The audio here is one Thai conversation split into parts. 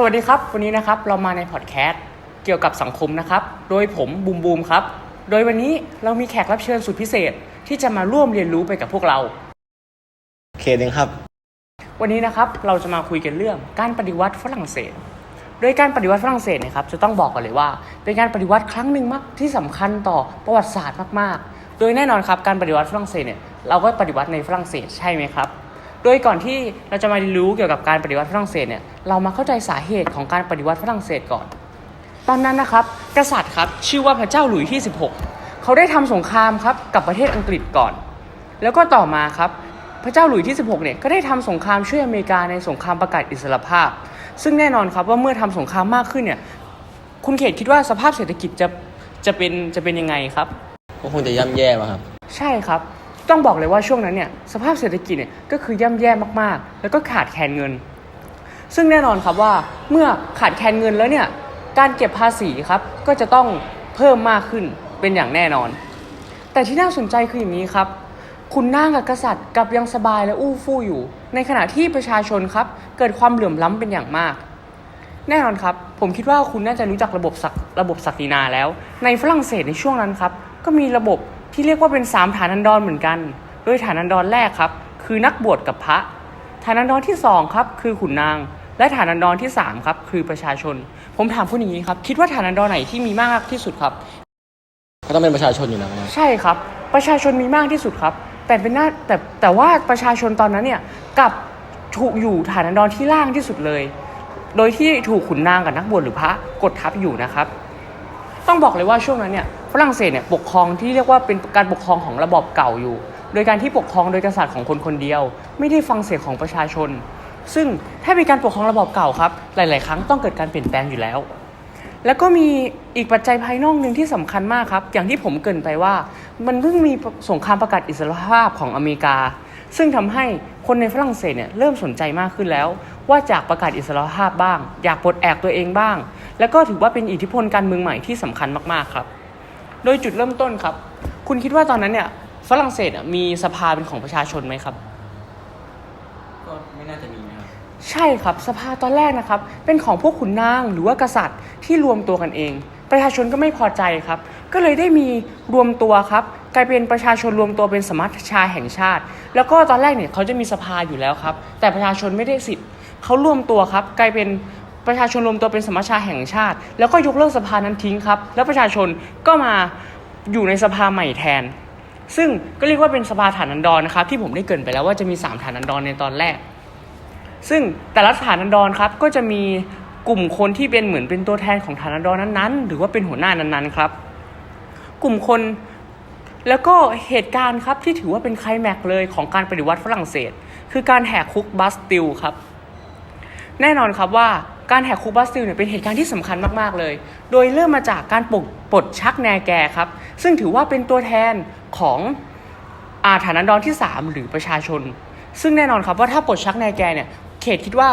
สวัสดีครับ วันนี้นะครับเรามาในพอดแคสต์เกี่ยวกับสังคมนะครับ โดยผมบูมบูมครับ โดยวันนี้เรามีแขกรับเชิญสุดพิเศษ ที่จะมาร่วมเรียนรู้ไปกับพวกเรา เคหนึ่งครับ วันนี้นะครับเราจะมาคุยกันเรื่องการปฏิวัติฝรั่งเศส โดยการปฏิวัติฝรั่งเศสเนะครับจะต้องบอกกันเลยว่า เป็นการปฏิวัติครั้งหนึ่งมากที่สำคัญต่อประวัติศาสตร์มากๆ โดยแน่นอนครับการปฏิวัติฝรั่งเศสเนี่ยเราก็ปฏิวัติในฝรั่งเศสใช่ไหมครับ โดยก่อนที่เราจะมาเรียนรู้เกี่ยวกับการปฏิวัติฝรั่งเศสเนี่ยเรามาเข้าใจสาเหตุของการปฏิวัติฝรั่งเศสก่อน ตอนนั้นนะครับกษัตริย์ครับชื่อว่าพระเจ้าหลุยส์ที่ 16 เขาได้ทำสงครามครับกับประเทศอังกฤษก่อน แล้วก็ต่อมาครับพระเจ้าหลุยส์ที่ 16 เนี่ยก็ได้ทำสงครามช่วยอเมริกาในสงครามประกาศอิสรภาพ ซึ่งแน่นอนครับว่าเมื่อทำสงครามมากขึ้นเนี่ยคุณเขตคิดว่าสภาพเศรษฐกิจจะจะเป็นจะเป็นยังไงครับก็คงจะย่ำแย่มาครับ ใช่ครับ ต้องบอกเลยว่าช่วงนั้นเนี่ยสภาพเศรษฐกิจเนี่ยก็คือย่ำแย่มากๆ แล้วก็ขาดแคลนเงิน ซึ่งแน่นอนครับว่าเมื่อขาดแคลนเงินแล้วเนี่ยการเก็บภาษีครับก็จะต้องเพิ่มมากขึ้นเป็นอย่างแน่นอน แต่ที่น่าสนใจคืออย่างนี้ครับ คุณนางกับกษัตริย์กับยังสบายและอู้ฟู่อยู่ ในขณะที่ประชาชนครับเกิดความเหลื่อมล้ำเป็นอย่างมาก แน่นอนครับ ผมคิดว่าคุณน่าจะรู้จักระบบศักระบบศักดินาแล้ว ในฝรั่งเศสในช่วงนั้นครับก็มีระบบ ที่เรียกว่าเป็นสามฐานันดรเหมือนกัน โดยฐานันดรแรกครับ คือนักบวชกับพระ ฐานันดรที่สองครับคือขุนนาง และฐานันดรที่สามครับคือประชาชน ผมถามคุณอย่างนี้ครับ คิดว่าฐานันดรไหนที่มีมากที่สุดครับ ก็ต้องเป็นประชาชนอยู่แล้วครับใช่ครับ ประชาชนมีมากที่สุดครับ แต่เป็นหน้าแต่แต่ว่าประชาชนตอนนั้นเนี่ยกลับถูกอยู่ฐานันดรที่ล่างที่สุดเลย โดยที่ถูกขุนนางกับนักบวชหรือพระกดทับอยู่นะครับ ต้องบอกเลยว่าช่วงนั้นเนี่ยฝรั่งเศสเนี่ยปกครองที่เรียกว่าเป็นการปกครองของระบอบเก่าอยู่ โดยการที่ปกครองโดยกษัตริย์ของคนคนเดียว ไม่ได้ฟังเสียงของประชาชน ซึ่งถ้าเป็นการปกครองระบอบเก่าครับ หลาย ๆ ครั้งต้องเกิดการเปลี่ยนแปลงอยู่แล้ว แล้วก็มีอีกปัจจัยภายนอกหนึ่งที่สำคัญมากครับ อย่างที่ผมเกรินไปว่า มันเพิ่งมีสงครามประกาศอิสรภาพของอเมริกา ซึ่งทำให้คนในฝรั่งเศสเนี่ยเริ่มสนใจมากขึ้นแล้ว ว่าจากประกาศอิสรภาพบ้าง อยากปลดแอกตัวเองบ้าง แล้วก็ถือว่าเป็นอิทธิพลการเมืองใหม่ที่สำคัญมากๆครับ โดยจุดเริ่มต้นครับ คุณคิดว่าตอนนั้นเนี่ยฝรั่งเศสอะมีสภาเป็นของประชาชนไหมครับ ก็ไม่น่าจะมีนะครับ ใช่ครับสภาตอนแรกนะครับ เป็นของพวกขุนนางหรือว่ากษัตริย์ที่รวมตัวกันเอง ประชาชนก็ไม่พอใจครับ ก็เลยได้มีรวมตัวครับกลายเป็นประชาชนรวมตัวเป็นสมัชชาแห่งชาติ แล้วก็ตอนแรกเนี่ยเขาจะมีสภาอยู่แล้วครับ แต่ประชาชนไม่ได้สิทธิ์เขารวมตัวครับ กลายเป็น ประชาชนรวมตัวเป็นสมัชชาแห่งชาติ แล้วก็ยกเลิกสภานั้นทิ้งครับ แล้วประชาชนก็มาอยู่ในสภาใหม่แทน ซึ่งก็เรียกว่าเป็นสภาฐานันดรนะครับ ที่ผมได้เกรินไปแล้วว่าจะมีสามฐานันดรในตอนแรก ซึ่งแต่ละฐานันดรครับก็จะมีกลุ่มคนที่เป็นเหมือนเป็นตัวแทนของฐานันดรนั้นๆ หรือว่าเป็นหัวหน้านั้นๆครับ กลุ่มคนแล้วก็เหตุการณ์ครับที่ถือว่าเป็นไคลแม็กเลยของการปฏิวัติฝรั่งเศส คือการแหกคุกบัสติลครับ แน่นอนครับว่า การแหกคุกบัสติลเนี่ยเป็นเหตุการณ์ที่สำคัญมาก ๆ เลย โดยเริ่มมาจากการปลดปลดชักแนแกครับ ซึ่งถือว่าเป็นตัวแทนของอาฐานันดรที่ 3 หรือประชาชน ซึ่งแน่นอนครับว่าถ้าปลดชักแนแกเนี่ย เขตคิดว่า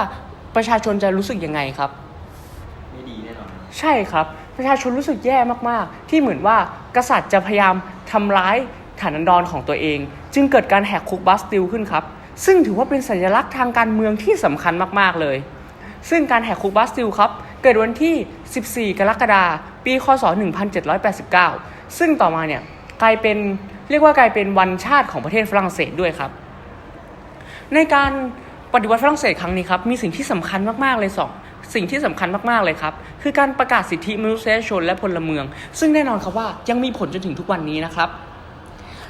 ประชาชนจะรู้สึกยังไงครับ ไม่ดีแน่นอน ใช่ครับ ประชาชนรู้สึกแย่มาก ๆ ที่เหมือนว่ากษัตริย์จะพยายามทำร้ายฐานันดรของตัวเอง จึงเกิดการแหกคุกบัสติลขึ้นครับ ซึ่งถือว่าเป็นสัญลักษณ์ทางการเมืองที่สำคัญมาก ๆ เลย ซึ่งการแหกคุกบัสติลครับ เกิดวันที่ 14 กรกฎาคม ปี คศ 1789 ซึ่งต่อมาเนี่ยกลายเป็นเรียกว่ากลายเป็นวันชาติของประเทศฝรั่งเศสด้วยครับ ในการปฏิวัติฝรั่งเศสครั้งนี้ครับมีสิ่งที่สำคัญมากๆเลยสองสิ่งที่สำคัญมากๆเลยครับ คือการประกาศสิทธิมนุษยชนและพลเมือง ซึ่งแน่นอนครับว่ายังมีผลจนถึงทุกวันนี้นะครับ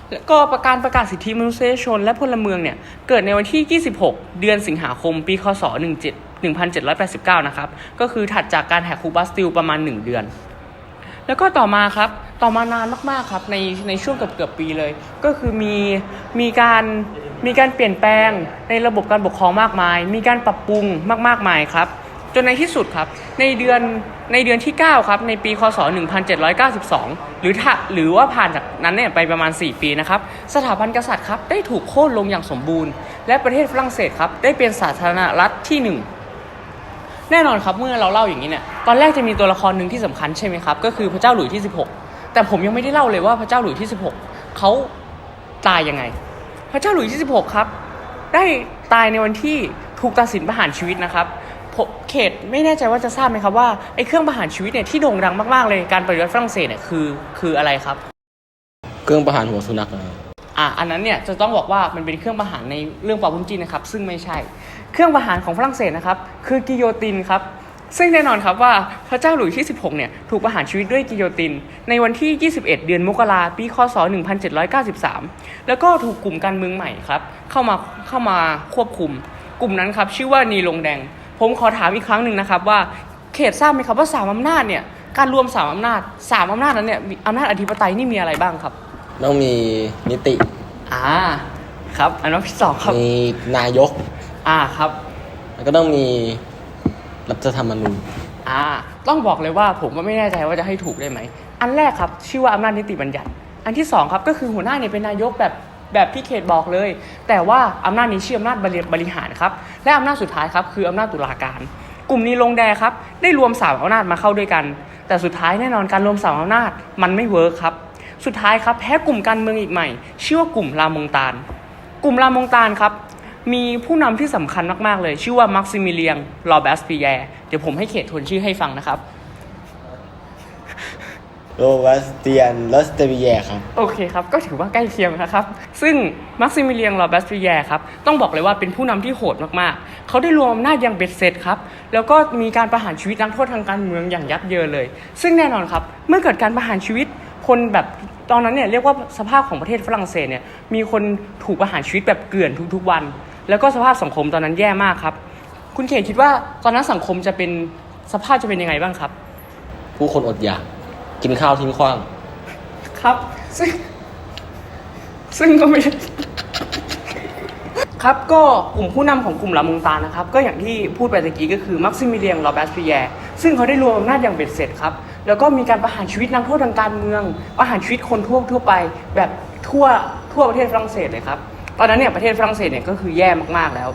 แล้วก็ประการประกาศสิทธิมนุษยชนและพลเมืองเนี่ยเกิดในวันที่ 26 เดือนสิงหาคม ปี คศ17 1789 นะครับ ก็คือถัดจากการแหกคุกบัสติลประมาณ 1 เดือน แล้วก็ต่อมาครับ ต่อมานานมากๆครับ ในในช่วงเกือบเกือบปีเลย ก็คือมีมีการมีการเปลี่ยนแปลงในระบบการปกครองมากมาย มีการปรับปรุงมากมากมายครับ จนในที่สุดครับ ในเดือนในเดือนที่ 9 ครับ ในปี คศ 1792 หรือถ้าหรือว่าผ่านจากนั้นเนี่ยไปประมาณ 4 ปีนะครับ สถาบันกษัตริย์ครับ ได้ถูกโค่นลงอย่างสมบูรณ์ และประเทศฝรั่งเศสครับ ได้เป็นสาธารณรัฐที่หนึ่ง แน่นอนครับเมื่อเราเล่าอย่างนี้เนี่ยตอนแรกจะมีตัวละครหนึ่งที่สำคัญใช่ไหมครับก็คือพระเจ้าหลุยส์ที่ 16 แต่ผมยังไม่ได้เล่าเลยว่าพระเจ้าหลุยส์ที่ 16เขาตายยังไง พระเจ้าหลุยส์ที่ 16 ครับ ได้ตายในวันที่ถูกตัดสินประหารชีวิตนะครับผมเขตไม่แน่ใจว่าจะทราบไหมครับว่าไอ้เครื่องประหารชีวิตเนี่ยที่โด่งดังมากๆเลยการปฏิวัติฝรั่งเศสเนี่ยคือคืออะไรครับ เครื่องประหารหัวสุนัขนะครับอะอันนั้นเนี่ยจะต้องบอกว่ามันเป็นเครื่องประหารในเรื่องเป่าบุญจีนนะครับ ซึ่งไม่ใช่ เครื่องประหารของฝรั่งเศสนะครับ คือกิโยตินครับ ซึ่งแน่นอนครับว่าพระเจ้าหลุยส์ที่ 16 เนี่ยถูกประหารชีวิตด้วยกิโยติน ในวันที่ 21 เดือนมกราปีคศ 1793 แล้วก็ถูกกลุ่มการเมืองใหม่ครับ เข้ามาเข้ามาควบคุม กลุ่มนั้นครับชื่อว่านีลงแดง ผมขอถามอีกครั้งหนึ่งนะครับว่าเขตทราบไหมครับว่าสามอำนาจเนี่ยการรวมสามอำนาจสามอำนาจนั้นเนี่ยมีอำนาจอธิปไตยนี่มีอะไรบ้างครับ ต้องมีนิติ อ่า ครับ อันนั้นที่สองครับ มีนายก อ่าครับ แล้วก็ต้องมีรัฐธรรมนูญอ่าต้องบอกเลยว่าผมก็ไม่แน่ใจว่าจะให้ถูกได้ไหม อันแรกครับ ชื่อว่าอำนาจนิติบัญญัติ อันที่สองครับก็คือหัวหน้าเนี่ยเป็นนายกแบบแบบที่เขตบอกเลย แต่ว่าอำนาจนี้ชื่ออำนาจบริบริหารครับ และอำนาจสุดท้ายครับคืออำนาจตุลาการ กลุ่มนี้ลงแดครับ ได้รวมสามอำนาจมาเข้าด้วยกัน แต่สุดท้ายแน่นอนการรวมสามอำนาจมันไม่เวิร์คครับ สุดท้ายครับแพ้กลุ่มการเมืองอีกใหม่ ชื่อว่ากลุ่มลามงตานกลุ่มลามงตานครับ มีผู้นำที่สำคัญมาก ๆ เลย ชื่อว่ามักซิมิเลียงลอแบสปีแยร์เดี๋ยวผมให้เขตทวนชื่อให้ฟังนะครับโรบัสเตียนลอสเตเบียครับ โอเคครับ ก็ถือว่าใกล้เคียงนะครับ ซึ่งมักซิมิเลียงลอแบสปีแยร์ครับ ต้องบอกเลยว่าเป็นผู้นำที่โหดมากๆ เขาได้รวมอำนาจอย่างเบ็ดเสร็จครับ แล้วก็มีการประหารชีวิตนักโทษทางการเมืองอย่างยับเยินเลย ซึ่งแน่นอนครับ เมื่อเกิดการประหารชีวิตคนแบบตอนนั้นเนี่ยเรียกว่าสภาพของประเทศฝรั่งเศสเนี่ยมีคนถูกประหารชีวิตแบบเกลื่อนทุกๆวัน แล้วก็สภาพสังคมตอนนั้นแย่มากครับ คุณเขตคิดว่าตอนนั้นสังคมจะเป็นสภาพจะเป็นยังไงบ้างครับ ผู้คนอดอยาก กินข้าวทิ้งขว้าง ครับ ซึ่ง ซึ่งก็ไม่ครับก็กลุ่มผู้นำของกลุ่มลามุงตานะครับ ก็อย่างที่พูดไปตะกี้ก็คือมักซิมิเลียงลอแบสเปียร์ซึ่งเขาได้รวมอำนาจอย่างเบ็ดเสร็จครับ แล้วก็มีการประหารชีวิตนักโทษทางการเมือง ประหารชีวิตคนทั่วทั่วไป แบบทั่วทั่วประเทศฝรั่งเศสเลยครับ ตอนนั้นเนี่ยประเทศฝรั่งเศสเนี่ยก็คือแย่มากๆแล้ว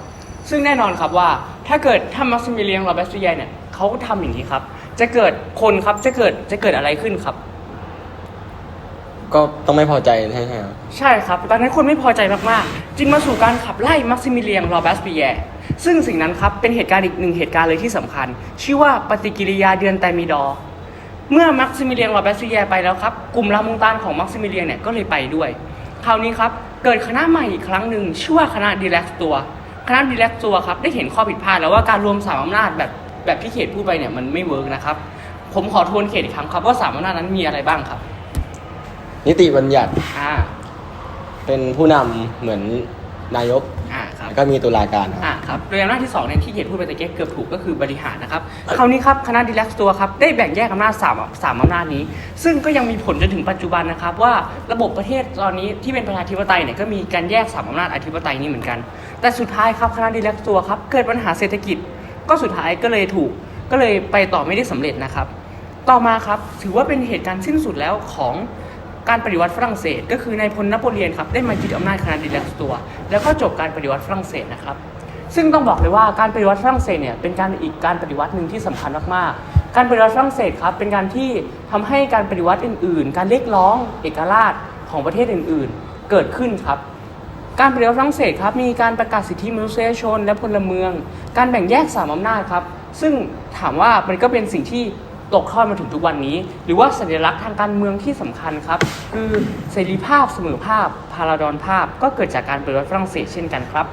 ซึ่งแน่นอนครับว่าถ้าเกิดถ้ามักซิมิเลียงลอแบสเปียร์เนี่ยเขาทำอย่างนี้ครับ จะเกิดคนครับจะเกิดจะเกิดอะไรขึ้นครับ ก็ต้องไม่พอใจใช่ไหมครับใช่ครับ ตอนนั้นคนไม่พอใจมากๆจึงมาสู่การขับไล่มักซิมิเลียงโรบัสปีแยร์ซึ่งสิ่งนั้นครับเป็นเหตุการณ์อีกหนึ่งเหตุการณ์เลยที่สำคัญ ชื่อว่าปฏิกิริยาเดือนไตรมีดอร์เมื่อมักซิมิเลียงโรบัสปีแยร์ไปแล้วครับ กลุ่มลามุงตานของมักซิมิเลียงเนี่ยก็เลยไปด้วย คราวนี้ครับ เกิดคณะใหม่อีกครั้งหนึ่งชื่อว่าคณะดีแลกตัว คณะดีแลกตัวครับได้เห็นข้อผิดพลาดแล้วว่าการรวมสามอำนาจแบบแบบที่เขตพูดไปเนี่ยมันไม่เวิร์กนะครับ ผมขอทวนเขตอีกครั้งครับว่าสามอำนาจนั้นมีอะไรบ้างครับ นิติบัญญัติอ่าเป็นผู้นำเหมือน นายกอ่าครับ แล้วก็มีตุลาการครับ อ่าครับโดยอำนาจที่2เนี่ยที่เขตพูดไปตะเกียเกือบถูกก็คือบริหารนะครับคราวนี้ครับคณะดีแลกซ์ตัวครับได้แบ่งแยกอำนาจสามสามอำนาจนี้ ซึ่งก็ยังมีผลจนถึงปัจจุบันนะครับว่าระบบประเทศตอนนี้ที่เป็นประชาธิปไตยเนี่ยก็มีการแยกสามอำนาจอธิปไตยนี้เหมือนกัน แต่สุดท้ายครับคณะดีแลกซ์ตัวครับเกิดปัญหาเศรษฐกิจ ก็สุดท้ายก็เลยถูกก็เลยไปต่อไม่ได้สำเร็จนะครับ ต่อมาครับถือว่าเป็นเหตุการณ์สิ้นสุดแล้วของ การปฏิวัติฝรั่งเศส ก็คือนายพลนโปเลียนครับได้มายึดอำนาจคณะดีแลกตัว แล้วก็จบการปฏิวัติฝรั่งเศสนะครับ ซึ่งต้องบอกเลยว่าการปฏิวัติฝรั่งเศสเนี่ยเป็นการอีกการปฏิวัติหนึ่งที่สำคัญมากๆ การปฏิวัติฝรั่งเศสครับเป็นการที่ทำให้การปฏิวัติอื่น ๆ การเรียกร้องเอกราชของประเทศอื่น ๆ เกิดขึ้นครับการปฏิวัติฝรั่งเศสครับมีการประกาศสิทธิมนุษยชนและพลเมือง การแบ่งแยกสามอำนาจครับ ซึ่งถามว่ามันก็เป็นสิ่งที่ ตกทอดมาถึงทุกวันนี้ หรือว่าสัญลักษณ์ทางการเมืองที่สำคัญครับ คือเสรีภาพเสมอภาพ พาราดอนภาพ ก็เกิดจากการปฏิวัติฝรั่งเศสเช่นกันครับ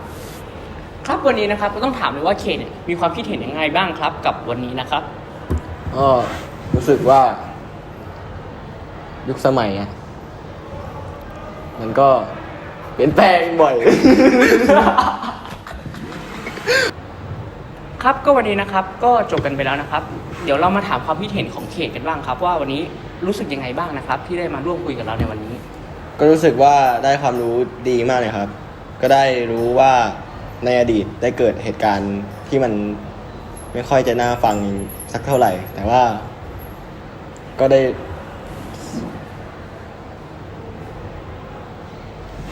ครับวันนี้นะครับก็ต้องถามเลยว่าเคนเนี่ยมีความคิดเห็นยังไงบ้างครับ กับวันนี้นะครับก็รู้สึกว่า ยุคสมัยอะมันก็เปลี่ยนแปลงบ่อย ครับก็วันนี้นะครับก็จบกันไปแล้วนะครับ เดี๋ยวเรามาถามความคิดเห็นของเขตกันบ้างครับ ว่าวันนี้รู้สึกยังไงบ้างนะครับ ที่ได้มาร่วมคุยกับเราในวันนี้ ก็รู้สึกว่าได้ความรู้ดีมากเลยครับ ก็ได้รู้ว่าในอดีตได้เกิดเหตุการณ์ที่มันไม่ค่อยจะน่าฟังสักเท่าไหร่ แต่ว่า ก็ได้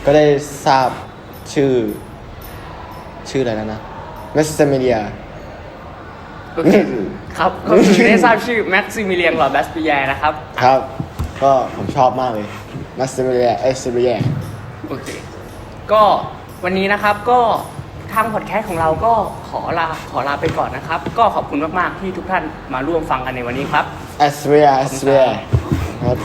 ก็ได้ทราบชื่อ ชื่ออะไรนะนะเวสเซเมเดีย โอเคครับก็คือได้ทราบชื่อแม็กซิมิเลียนลอแบสปีแยร์นะครับ ครับ ก็ผมชอบมากเลยมัสเซเมเดียเอสเซเมเดียโอเค ก็วันนี้นะครับก็ผทางพอดแคสต์ของเราก็ขอลาขอลาไปก่อนนะครับ ก็ขอบคุณมาก ๆ ที่ทุกท่านมาร่วมฟังกันในวันนี้ครับแอสเวียแอสเวียครับ